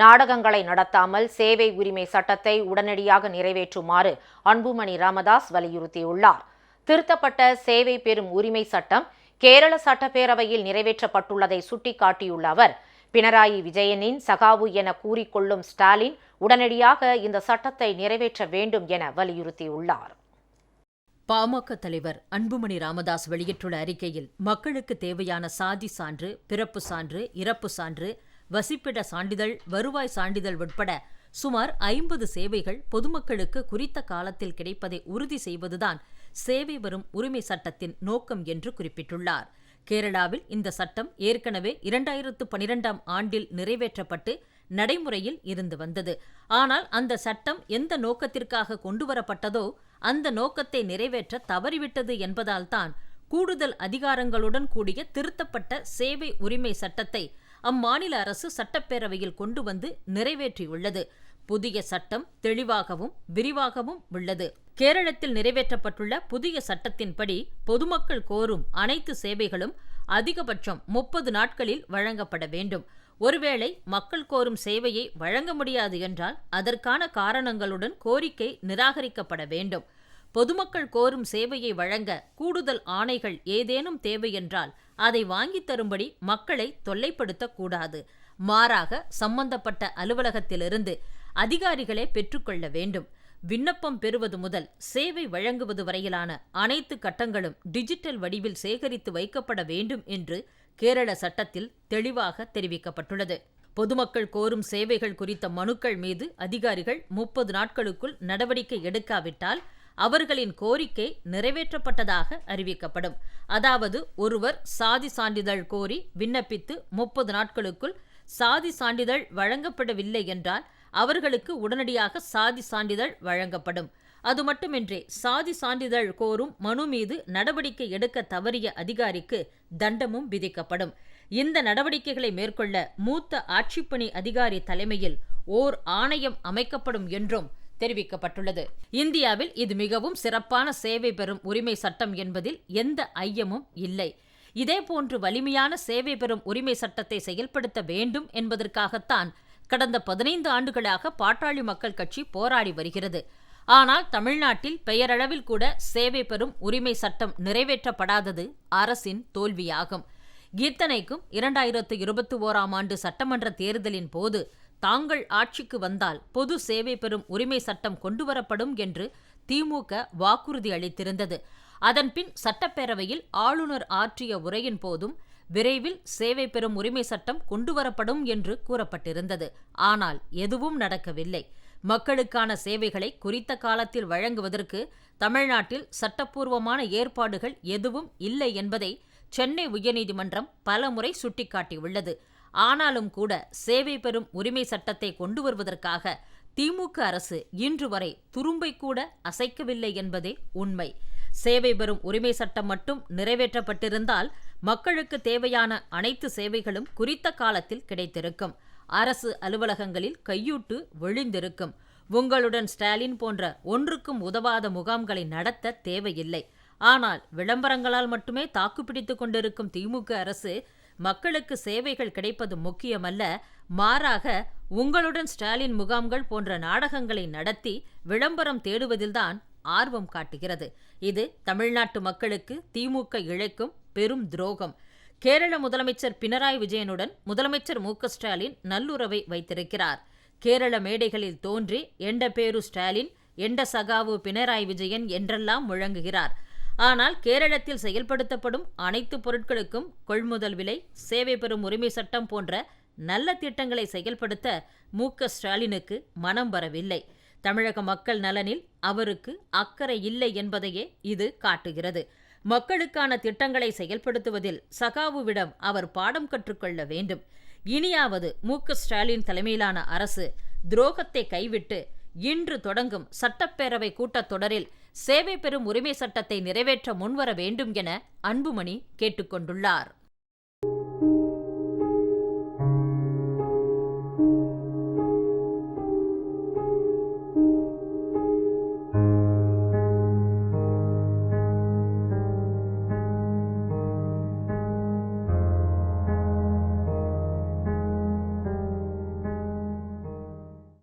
நாடகங்களை நடத்தாமல் சேவை உரிமை சட்டத்தை உடனடியாக நிறைவேற்றுமாறு அன்புமணி ராமதாஸ் வலியுறுத்தியுள்ளார். திருத்தப்பட்ட சேவை பெறும் உரிமை சட்டம் கேரள சட்டப்பேரவையில் நிறைவேற்றப்பட்டுள்ளதை சுட்டிக்காட்டியுள்ள அவர் பினராயி விஜயனின் சகாவு என கூறிக்கொள்ளும் ஸ்டாலின் உடனடியாக இந்த சட்டத்தை நிறைவேற்ற வேண்டும் என வலியுறுத்தியுள்ளார். பாமக தலைவர் அன்புமணி ராமதாஸ் வெளியிட்டுள்ள அறிக்கையில் மக்களுக்கு தேவையான சாதி சான்று பிறப்பு சான்று இறப்பு சான்று வசிப்பிட சான்றிதழ் வருவாய் சான்றிதழ் உட்பட சுமார் ஐம்பது சேவைகள் பொதுமக்களுக்கு குறித்த காலத்தில் கிடைப்பதை உறுதி செய்வதுதான் சேவை வரும் உரிமை சட்டத்தின் நோக்கம் என்று குறிப்பிட்டுள்ளார். கேரளாவில் இந்த சட்டம் ஏற்கனவே இரண்டாயிரத்து பனிரெண்டாம் ஆண்டில் நிறைவேற்றப்பட்டு நடைமுறையில் இருந்து வந்தது. ஆனால் அந்த சட்டம் எந்த நோக்கத்திற்காக கொண்டுவரப்பட்டதோ அந்த நோக்கத்தை நிறைவேற்ற தவறிவிட்டது என்பதால்தான் கூடுதல் அதிகாரங்களுடன் கூடிய திருத்தப்பட்ட சேவை உரிமை சட்டத்தை அம்மாநில அரசு சட்டப்பேரவையில் கொண்டு வந்து நிறைவேற்றியுள்ளது. புதிய சட்டம் தெளிவாகவும் விரிவாகவும் உள்ளது. கேரளத்தில் நிறைவேற்றப்பட்டுள்ள புதிய சட்டத்தின்படி பொதுமக்கள் கோரும் அனைத்து சேவைகளும் அதிகபட்சம் முப்பது நாட்களில் வழங்கப்பட வேண்டும். ஒருவேளை மக்கள் கோரும் சேவையை வழங்க முடியாது என்றால் அதற்கான காரணங்களுடன் கோரிக்கை நிராகரிக்கப்பட வேண்டும். பொதுமக்கள் கோரும் சேவையை வழங்க கூடுதல் ஆணைகள் ஏதேனும் தேவை என்றால் அதை வாங்கித் தரும்படி மக்களை தொல்லைப்படுத்தக்கூடாது மாறாக சம்பந்தப்பட்ட அலுவலகத்திலிருந்து அதிகாரிகளே பெற்றுக்கொள்ள வேண்டும். விண்ணப்பம் பெறுவது முதல் சேவை வழங்குவது வரையிலான அனைத்து கட்டங்களும் டிஜிட்டல் வடிவில் சேகரித்து வைக்கப்பட வேண்டும் என்று கேரள சட்டத்தில் தெளிவாக தெரிவிக்கப்பட்டுள்ளது. பொதுமக்கள் கோரும் சேவைகள் குறித்த மனுக்கள் மீது அதிகாரிகள் முப்பது நாட்களுக்குள் நடவடிக்கை எடுக்காவிட்டால் அவர்களின் கோரிக்கை நிறைவேற்றப்பட்டதாக அறிவிக்கப்படும். அதாவது ஒருவர் சாதி சான்றிதழ் கோரி விண்ணப்பித்து முப்பது நாட்களுக்குள் சாதி சான்றிதழ் வழங்கப்படவில்லை என்றால் அவர்களுக்கு உடனடியாக சாதி சான்றிதழ் வழங்கப்படும். அது மட்டுமின்றி சாதி சான்றிதழ் கோரும் மனு மீது நடவடிக்கை எடுக்க தவறிய அதிகாரிக்கு தண்டமும் விதிக்கப்படும். இந்த நடவடிக்கைகளை மேற்கொள்ள மூத்த ஆட்சிப்பணி அதிகாரி தலைமையில் ஓர் ஆணையம் அமைக்கப்படும் என்றும் தெரிவிக்கப்பட்டுள்ளது. இந்தியாவில் இது மிகவும் சிறப்பான சேவை பெறும் உரிமை சட்டம் என்பதில் எந்த ஐயமும் இல்லை. இதேபோன்று வலிமையான சேவை பெறும் உரிமை சட்டத்தை செயல்படுத்த வேண்டும் என்பதற்காகத்தான் கடந்த பதினைந்து ஆண்டுகளாக பாட்டாளி மக்கள் கட்சி போராடி வருகிறது. ஆனால் தமிழ்நாட்டில் பெயரளவில் கூட சேவை பெறும் உரிமை சட்டம் நிறைவேற்றப்படாதது அரசின் தோல்வியாகும். இத்தனைக்கும் இரண்டாயிரத்து இருபத்தி ஓராம் ஆண்டு சட்டமன்ற தேர்தலின் போது தாங்கள் ஆட்சிக்கு வந்தால் பொது சேவை பெறும் உரிமை சட்டம் கொண்டுவரப்படும் என்று திமுக வாக்குறுதி அளித்திருந்தது. அதன்பின் சட்டப்பேரவையில் ஆளுநர் ஆற்றிய உரையின் போதும் விரைவில் சேவை பெறும் உரிமை சட்டம் கொண்டுவரப்படும் என்று கூறப்பட்டிருந்தது. ஆனால் எதுவும் நடக்கவில்லை. மக்களுக்கான சேவைகளை குறித்த காலத்தில் வழங்குவதற்கு தமிழ்நாட்டில் சட்டப்பூர்வமான ஏற்பாடுகள் எதுவும் இல்லை என்பதை சென்னை உயர்நீதிமன்றம் பலமுறை சுட்டிக்காட்டியுள்ளது. ஆனாலும் கூட சேவை பெறும் உரிமை சட்டத்தை கொண்டு வருவதற்காக திமுக அரசு இன்று வரை துரும்பை கூட அசைக்கவில்லை என்பதே உண்மை. சேவை பெறும் உரிமை சட்டம் மட்டும் நிறைவேற்றப்பட்டிருந்தால் மக்களுக்கு தேவையான அனைத்து சேவைகளும் குறித்த காலத்தில் கிடைத்திருக்கும். அரசு அலுவலகங்களில் கையூட்டு விழுந்திருக்கும். உங்களுடன் ஸ்டாலின் போன்ற ஒன்றுக்கும் உதவாத முகாம்களை நடத்த தேவையில்லை. ஆனால் விளம்பரங்களால் மட்டுமே தாக்குப்பிடித்துக் கொண்டிருக்கும் திமுக அரசு மக்களுக்கு சேவைகள் கிடைப்பது முக்கியமல்ல மாறாக உங்களுடன் ஸ்டாலின் முகாம்கள் போன்ற நாடகங்களை நடத்தி விளம்பரம் தேடுவதில்தான் ஆர்வம் காட்டுகிறது. இது தமிழ்நாட்டு மக்களுக்கு திமுக இழைக்கும் பெரும் துரோகம். கேரள முதலமைச்சர் பினராயி விஜயனுடன் முதலமைச்சர் மு ஸ்டாலின் நல்லுறவை வைத்திருக்கிறார். கேரள மேடைகளில் தோன்றி எண்ட பேரு ஸ்டாலின் எண்ட சகாவு பினராயி விஜயன் என்றெல்லாம் முழங்குகிறார். ஆனால் கேரளத்தில் செயல்படுத்தப்படும் அனைத்து பொருட்களுக்கும் கொள்முதல் விலை சேவை பெறும் உரிமை சட்டம் போன்ற நல்ல திட்டங்களை செயல்படுத்த மு. ஸ்டாலினுக்கு மனம் வரவில்லை. தமிழக மக்கள் நலனில் அவருக்கு அக்கறை இல்லை என்பதையே இது காட்டுகிறது. மக்களுக்கான திட்டங்களை செயல்படுத்துவதில் சகாவுவிடம் அவர் பாடம் கற்றுக்கொள்ள வேண்டும். இனியாவது மு. ஸ்டாலின் தலைமையிலான அரசு துரோகத்தை கைவிட்டு இன்று தொடங்கும் சட்டப்பேரவை கூட்டத்தொடரில் சேவை பெறும் உரிமை சட்டத்தை நிறைவேற்ற முன்வர வேண்டும் என அன்புமணி கேட்டுக்கொண்டுள்ளார்.